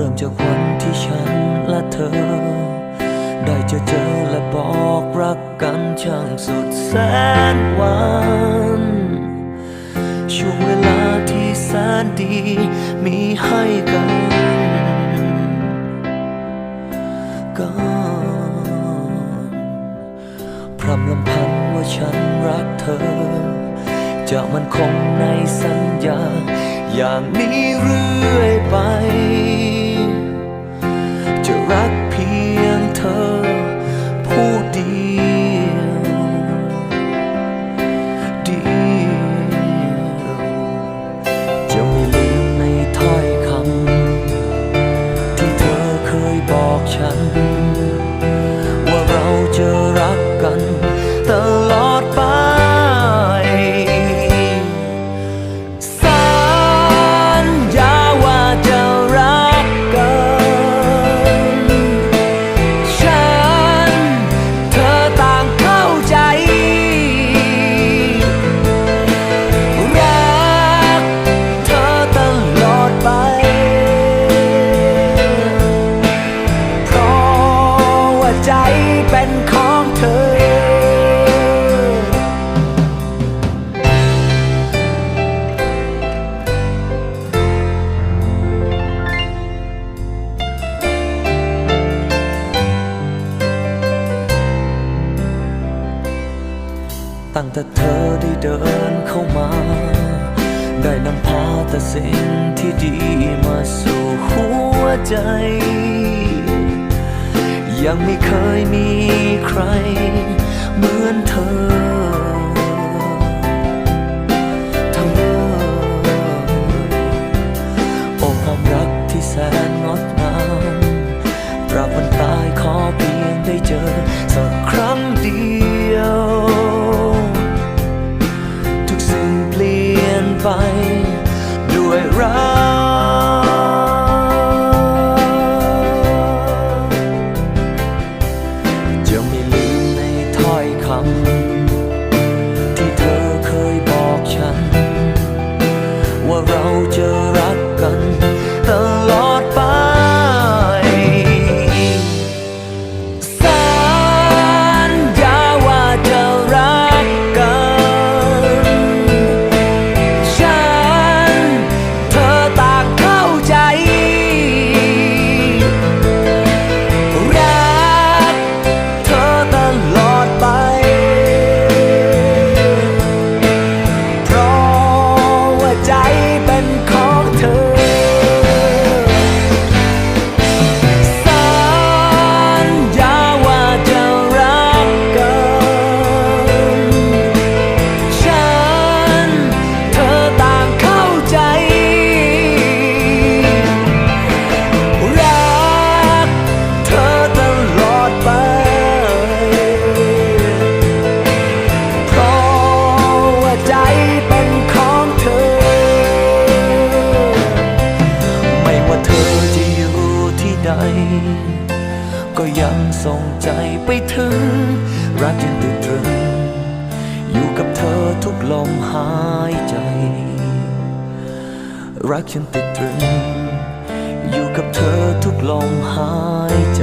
ริ่มจากวันที่ฉันและเธอ ได้เจอเจอและบอกรักกันช่างสุดแสนหวานช่วงเวลาที่แสนดีมีให้กันก่อนพรำลำพันว่าฉันรักเธอ จะมันคงในสัญญา อย่างนี้เรื่อ เป็นของเธอตั้งแต่เธอได้เดินเข้ามา ได้นำพาแต่สิ่งที่ดีมาสู่หัวใจ ยังไม่เคยมีใคร ก็ยังส่งใจไปถึง รักยังติดตรึง อยู่กับเธอทุกลมหายใจ รักฉันติดตรึง อยู่กับเธอทุกลมหายใจ